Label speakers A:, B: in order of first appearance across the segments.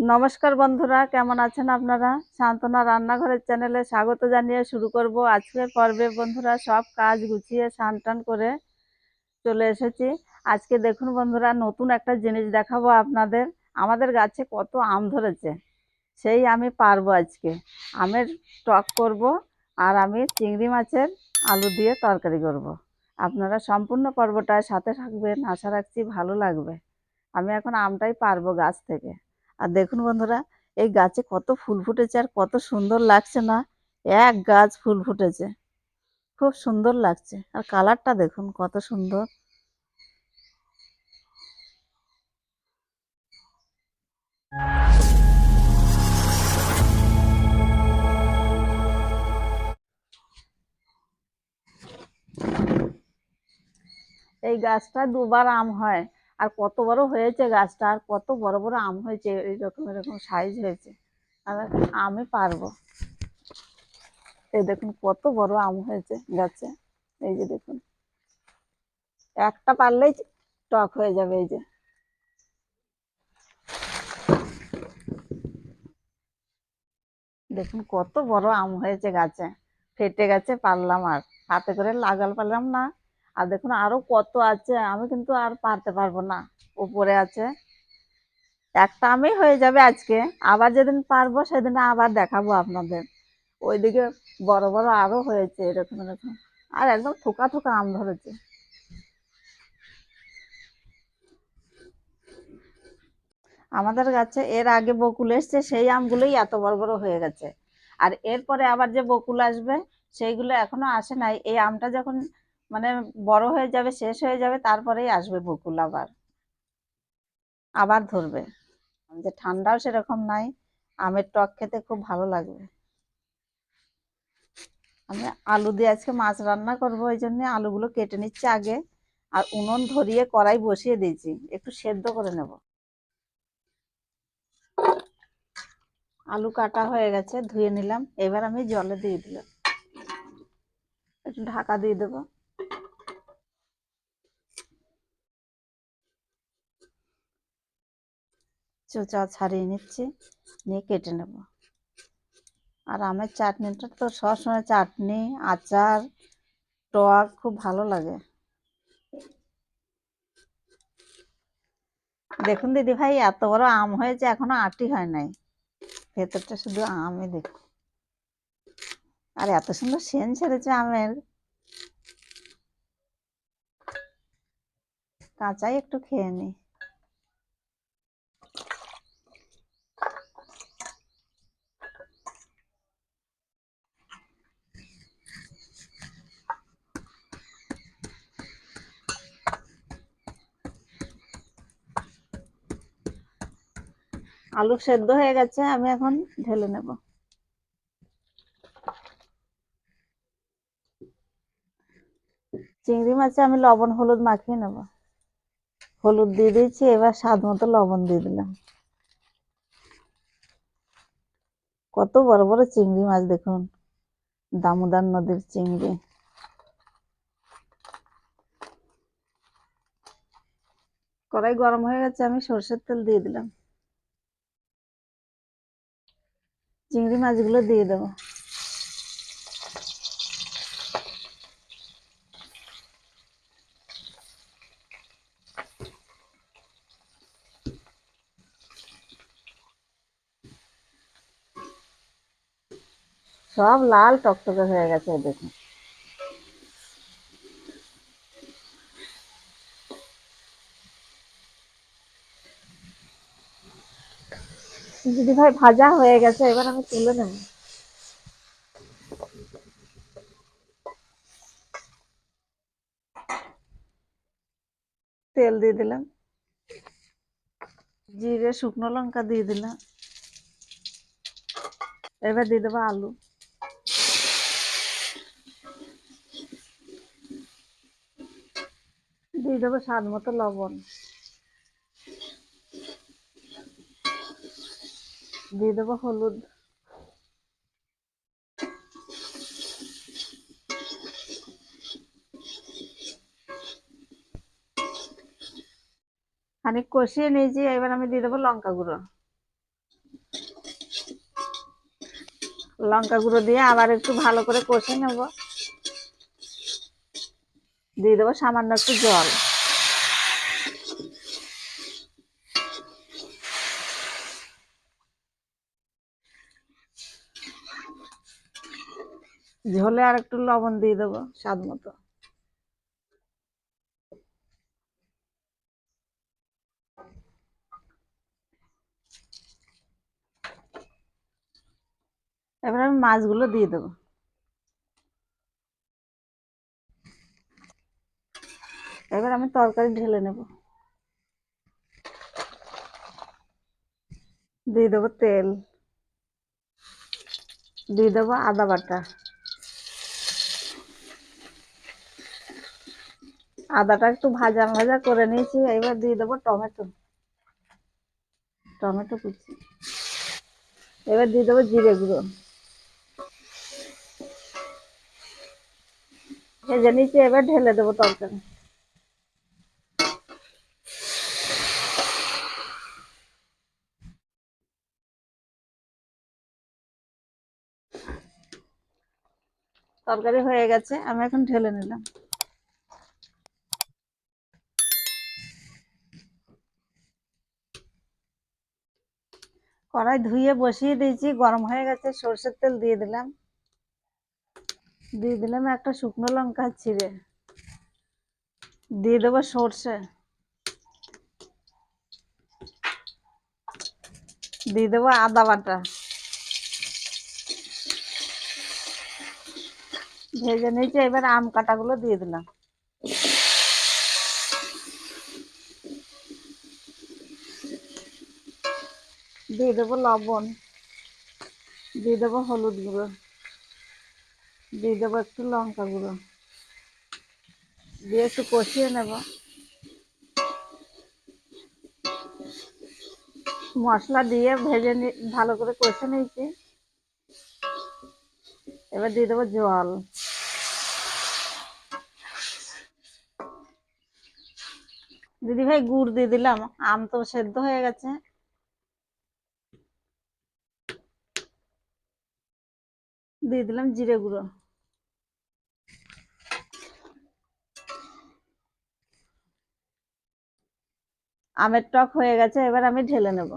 A: নমস্কার বন্ধুরা, কেমন আছেন আপনারা? সান্ত্বনা রান্নাঘরের চ্যানেলে স্বাগত জানিয়ে শুরু করব আজকের পর্বে। বন্ধুরা, সব কাজ গুছিয়ে টান করে চলে এসেছি। আজকে দেখুন বন্ধুরা, নতুন একটা জিনিস দেখাবো আপনাদের। আমাদের গাছে কত আম ধরেছে, সেই আমি পারব আজকে। আমের টক করব আর আমি চিংড়ি মাছের আলু দিয়ে তরকারি করব। আপনারা সম্পূর্ণ পর্বটায় সাথে থাকবেন, আশা রাখছি ভালো লাগবে। আমি এখন আমটাই পারব গাছ থেকে। আর দেখুন বন্ধুরা, এই গাছে কত ফুল ফুটেছে আর কত সুন্দর লাগছে না? এক গাছ ফুল ফুটেছে। খুব সুন্দর লাগছে। আর কালারটা দেখুন কত সুন্দর। এই গাছটা দুবার আম হয়। আর কত বড় হয়েছে গাছটা, আর কত বড় বড় আম হয়েছে, এরকম এরকম সাইজ হয়েছে। আর আমি পারব। এই দেখুন, কত বড় আম হয়েছে গাছে। এই যে দেখুন। একটা পারলেই টক হয়ে যাবে এই যে। দেখুন, কত বড় আম হয়েছে গাছে। ফেটে গেছে পারলাম আর। হাতে করে লাগাল পারলাম না। আর দেখুন আরও কত আছে, আমি কিন্তু আর পারতে পারব না। উপরে আছে। একটা আমি হয়ে যাবে আজকে, আবার যেদিন পারব সেদিন আবার দেখাবো আপনাদের। ওইদিকে বড় বড় আরও হয়েছে, এরকম এরকম। আর একদম থোকা থোকা আম ধরেছে। আমাদের গাছে এর আগে বকুল এসছে, সেই আমগুলোই এত বড় বড় হয়ে গেছে। আর এরপরে আবার যে বকুল আসবে, সেইগুলো এখনও আসে নাই। এই আমটা যখন মানে বড় হয়ে যাবে, শেষ হয়ে যাবে, তারপরেই আসবে বকুল আবার। আবার ধরবে। যে ঠান্ডাও সেরকম নাই, আমের টক খেতে খুব ভালো লাগবে। আমি আলু দিয়ে আজকে মাছ রান্না করব ওই জন্য আলুগুলো কেটে নিচ্ছি আগে, আর উনুন ধরিয়ে কড়াই বসিয়ে দিয়েছি, একটু সেদ্ধ করে নেব। আলু কাটা হয়ে গেছে, ধুয়ে নিলাম, এবার আমি জলে দিয়ে দিলাম। একটু ঢাকা দিয়ে দেবো। চোচা ছাড়িয়ে নিচ্ছি, নিয়ে কেটে নেব। আর আমের চাটনিটা তো সবসময় চাটনি, আচার, টক খুব ভালো লাগে। দেখুন দিদি ভাই, এত বড় আম হয়েছে, এখনও আটি হয় নাই। ভেতরটা শুধু আমই দেখুন। আর এত সুন্দর সেন ছেড়েছে আমের। কাঁচাই একটু খেয়ে নিই আলু সেদ্ধ হয়ে গেছে, আমি এখন ঢেলে নেব। চিংড়ি মাছে আমি লবণ, হলুদ মাখিয়ে নেব। হলুদ দিয়ে দিয়েছি, এবার স্বাদ মতো লবণ দিয়ে দিলাম। কত বড় বড় চিংড়ি মাছ দেখুন, দামোদর নদীর চিংড়ি। কড়াই গরম হয়ে গেছে, আমি সর্ষের তেল দিয়ে দিলাম। মাছগুলো দিয়ে দেবো। সব লাল টকটকে হয়ে গেছে দেখুন। দিদি ভাই ভাজা হয়ে গেছে, এবার আমি তুলে নেব। তেল দিয়ে দিলাম। জিরে, শুকনো লঙ্কা দিয়ে দিলাম। এবার দিয়ে দেবো আলু। দিয়ে দেবো স্বাদ মতো লবণ। দিয়ে দেবো হলুদ। খানিক কষিয়ে নিয়েছি, এবার আমি দিয়ে দেবো লঙ্কা গুঁড়ো। লঙ্কা গুঁড়ো দিয়ে আবার একটু ভালো করে কষে নেব। দিয়ে দেবো সামান্য একটু জল। ঝোলে আর একটু লবণ দিয়ে দেবো, স্বাদ মতো। এবার আমি মাছগুলো দিয়ে দেবো। এবার আমি তরকারি ঢেলে নেব। দিয়ে দেবো তেল। দিয়ে দেবো আদা বাটা। আদাটা একটু ভাজা ভাজা করে নিয়েছি, এবার দিয়ে দেবো টমেটো। টমেটো কুচি। এবার দিয়ে দেবো জিরে গুঁড়ো। ভেজে নিয়েছি, এবার ঢেলে দেবো তরকারি। তরকারি হয়ে গেছে, আমি এখন ঢেলে নিলাম। কড়াই ধুয়ে বসিয়ে দিয়েছি, গরম হয়ে গেছে, সর্ষের তেল দিয়ে দিলাম। দিয়ে দিলাম একটা শুকনো লঙ্কা ছিঁড়ে। দিয়ে দেবো সর্ষে। দিয়ে দেবো আদা বাটা। ভেজে নিয়েছি, এবার আম কাটাগুলো দিয়ে দিলাম। দিয়ে দেবো লবণ। দিয়ে দেবো হলুদ গুঁড়ো। দিয়ে দেবো একটু লঙ্কা গুঁড়ো। দিয়ে একটু কষিয়ে নেব। মশলা দিয়ে ভেজে ভালো করে কষে নিয়েছি। এবার দিয়ে দেবো জল। দিদি ভাই গুড় দিয়ে দিলাম, আম তো সেদ্ধ হয়ে গেছে। দিয়ে দিলাম জিরে গুঁড়ো। আমের টক হয়ে গেছে, এবার আমি ঢেলে নেব।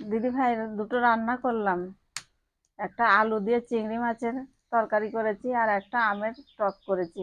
A: দিদি ভাই, দুটো রান্না করলাম। একটা আলু দিয়ে চিংড়ি মাছের তরকারি করেছি আর একটা আমের টক করেছি।